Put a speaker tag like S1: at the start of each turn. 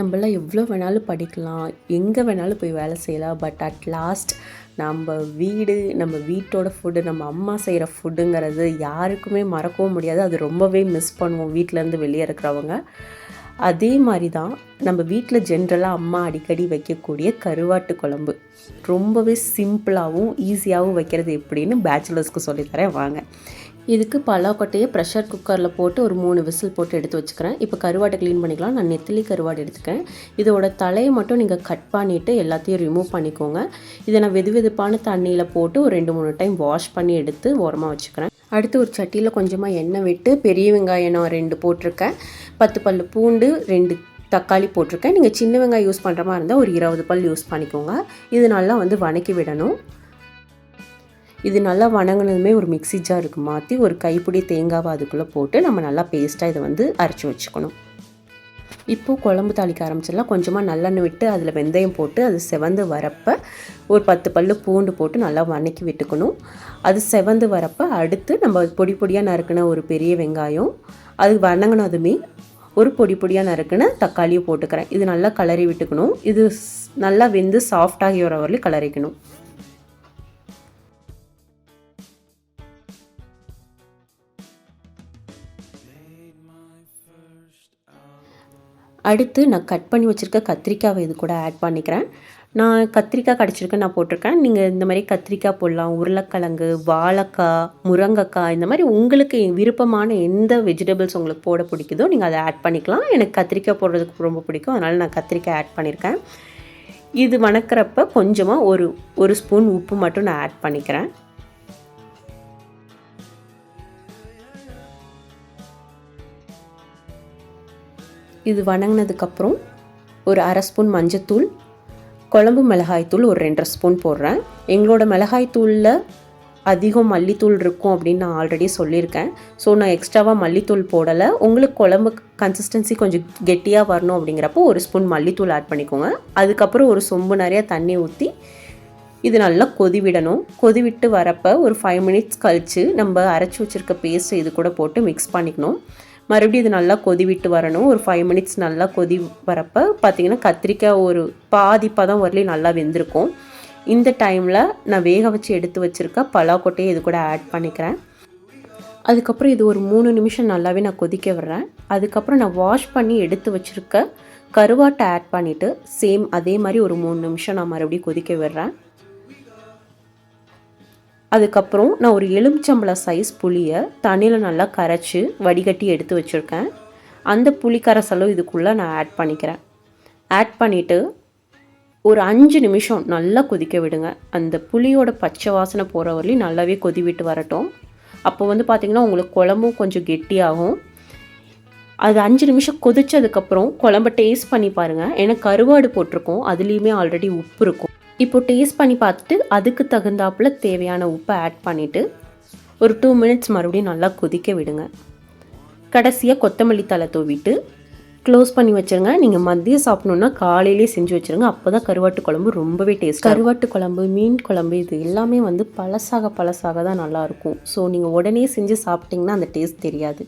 S1: நம்மளாம் எவ்வளோ வேணாலும் படிக்கலாம். எங்கே வேணாலும் போய் வேலை செய்யலாம். பட் அட் லாஸ்ட் நம்ம வீடு நம்ம வீட்டோட ஃபுட்டு நம்ம அம்மா செய்கிற ஃபுட்டுங்கிறது யாருக்குமே மறக்கவும் முடியாது. அது ரொம்பவே மிஸ் பண்ணுவோம் வீட்டிலேருந்து வெளியே இருக்கிறவங்க. அதே மாதிரி தான் நம்ம வீட்டில் ஜென்ரலாக அம்மா அடிக்கடி வைக்கக்கூடிய கருவாட்டு குழம்பு. ரொம்பவே சிம்பிளாகவும் ஈஸியாகவும் வைக்கிறது எப்படின்னு பேச்சுலர்ஸ்க்கு சொல்லித்தரேன் வாங்க. இதுக்கு பலாக்கொட்டையை ப்ரெஷர் குக்கரில் போட்டு ஒரு மூணு விசில் போட்டு எடுத்து வச்சுக்கிறேன். இப்போ கருவாட்டை க்ளீன் பண்ணிக்கலாம். நான் நெத்திலி கருவாடு எடுத்துக்கிறேன். இதோட தலையை மட்டும் நீங்கள் கட் பண்ணிவிட்டு எல்லாத்தையும் ரிமூவ் பண்ணிக்கோங்க. இதை நான் வெது வெதுப்பான தண்ணியில் போட்டு ஒரு ரெண்டு மூணு டைம் வாஷ் பண்ணி எடுத்து ஓரமாக வச்சுக்கிறேன். அடுத்து ஒரு சட்டியில் கொஞ்சமாக எண்ணெய் விட்டு பெரிய வெங்காயம் நான் ரெண்டு போட்டிருக்கேன். பத்து பல் பூண்டு ரெண்டு தக்காளி போட்டிருக்கேன். நீங்கள் சின்ன வெங்காயம் யூஸ் பண்ணுற மாதிரி இருந்தால் ஒரு இருபது பல் யூஸ் பண்ணிக்கோங்க. இது நல்லா வந்து வணக்கி விடணும். இது நல்லா வணங்கினதுமே ஒரு மிக்சி ஜாருக்கு மாற்றி ஒரு கைப்பிடி தேங்காவை அதுக்குள்ளே போட்டு நம்ம நல்லா பேஸ்ட்டாக இதை வந்து அரைச்சி வச்சுக்கணும். இப்போது குழம்பு தாளிக்க ஆரம்பிச்சிடலாம். கொஞ்சமாக நல்லெண்ணெய் விட்டு அதில் வெந்தயம் போட்டு அது செவந்து வரப்போ ஒரு பத்து பல்லு பூண்டு போட்டு நல்லா வணக்கி விட்டுக்கணும். அது செவந்து வரப்போ அடுத்து நம்ம பொடி பொடியாக நறுக்கின ஒரு பெரிய வெங்காயம் அது வணங்கினதுமே ஒரு பொடி பொடியாக நறுக்கின தக்காளியும் போட்டுக்கிறேன். இது நல்லா கலரி விட்டுக்கணும். இது ஸ்- நல்லா வெந்து சாஃப்டாகி வர வரலையும் கலரிக்கணும் அடுத்து நான் கட் பண்ணி வச்சுருக்க கத்திரிக்காவை இது கூட ஆட் பண்ணிக்கிறேன். நான் கத்திரிக்காய் கிடச்சிருக்க நான் போட்டிருக்கேன். நீங்கள் இந்த மாதிரி கத்திரிக்காய் போடலாம் உருளைக்கிழங்கு வாழைக்காய் முருங்கைக்காய் இந்த மாதிரி உங்களுக்கு விருப்பமான எந்த வெஜிடபிள்ஸ் உங்களுக்கு போட பிடிக்குதோ நீங்கள் அதை ஆட் பண்ணிக்கலாம். எனக்கு கத்திரிக்காய் போடுறதுக்கு ரொம்ப பிடிக்கும் அதனால் நான் கத்திரிக்காய் ஆட் பண்ணியிருக்கேன். இது வணக்கிறப்ப கொஞ்சமாக ஒரு ஒரு ஸ்பூன் உப்பு மட்டும் நான் ஆட் பண்ணிக்கிறேன். இது வணங்கினதுக்கப்புறம் ஒரு அரை ஸ்பூன் மஞ்சத்தூள் குழம்பு மிளகாய்த்தூள் ஒரு ரெண்டரை ஸ்பூன் போடுறேன். எங்களோட மிளகாய்த்தூளில் அதிகம் மல்லித்தூள் இருக்கும் அப்படின்னு நான் ஆல்ரெடி சொல்லியிருக்கேன். ஸோ நான் எக்ஸ்ட்ராவாக மல்லித்தூள் போடலை. உங்களுக்கு குழம்பு கன்சிஸ்டன்சி கொஞ்சம் கெட்டியாக வரணும் அப்படிங்கிறப்போ ஒரு ஸ்பூன் மல்லித்தூள் ஆட் பண்ணிக்கோங்க. அதுக்கப்புறம் ஒரு சொம்பு நிறையா தண்ணி ஊற்றி இது நல்லா கொதி விடணும் கொதி விட்டு வரப்போ ஒரு ஃபைவ் மினிட்ஸ் கழித்து நம்ம அரைச்சி வச்சுருக்க பேஸ்ட் இது கூட போட்டு மிக்ஸ் பண்ணிக்கணும். மறுபடியும் இது நல்லா கொதி விட்டு வரணும். ஒரு ஃபைவ் மினிட்ஸ் நல்லா கொதி வரப்போ பார்த்தீங்கன்னா கத்திரிக்காய் ஒரு பாதி பதம் வரலையும் நல்லா வெந்திருக்கும். இந்த டைமில் நான் வேக வச்சு எடுத்து வச்சுருக்க பலாக்கொட்டையை இது கூட ஆட் பண்ணிக்கிறேன். அதுக்கப்புறம் இது ஒரு மூணு நிமிஷம் நல்லாவே நான் கொதிக்க விடுறேன். அதுக்கப்புறம் நான் வாஷ் பண்ணி எடுத்து வச்சுருக்க கருவாட்டை ஆட் பண்ணிவிட்டு சேம் அதே மாதிரி ஒரு மூணு நிமிஷம் நான் மறுபடியும் கொதிக்க விடுறேன். அதுக்கப்புறம் நான் ஒரு எலுமிச்சம்பழம் சைஸ் புளியை தண்ணியில் நல்லா கரைச்சி வடிகட்டி எடுத்து வச்சுருக்கேன். அந்த புளி கரைசலும் இதுக்குள்ளே நான் ஆட் பண்ணிக்கிறேன். ஆட் பண்ணிவிட்டு ஒரு அஞ்சு நிமிஷம் நல்லா கொதிக்க விடுங்க. அந்த புளியோட பச்சை வாசனை போகிற வரலையும் நல்லாவே கொதி விட்டு வரட்டும். அப்போ வந்து பார்த்திங்கன்னா உங்களுக்கு குழம்பும் கொஞ்சம் கெட்டியாகும். அது அஞ்சு நிமிஷம் கொதிச்சதுக்கப்புறம் குழம்ப டேஸ்ட் பண்ணி பாருங்கள் ஏன்னா கருவாடு போட்டிருக்கோம். அதுலேயுமே ஆல்ரெடி உப்பு இருக்கும். இப்போ டேஸ்ட் பண்ணி பார்த்துட்டு அதுக்கு தகுந்தாப்புல தேவையான உப்பை ஆட் பண்ணிவிட்டு ஒரு டூ மினிட்ஸ் மறுபடியும் நல்லா கொதிக்க விடுங்க. கடைசியாக கொத்தமல்லி தலை தூவிட்டு க்ளோஸ் பண்ணி வச்சுருங்க. நீங்கள் மதியம் சாப்பிட்ணுன்னா காலையிலே செஞ்சு வச்சுருங்க. அப்போ தான் கருவாட்டு குழம்பு ரொம்பவே டேஸ்ட் கருவாட்டு குழம்பு மீன் குழம்பு இது எல்லாமே வந்து பழசாக பழசாக தான் நல்லாயிருக்கும் ஸோ நீங்கள் உடனே செஞ்சு சாப்பிட்டிங்கன்னா அந்த டேஸ்ட் தெரியாது.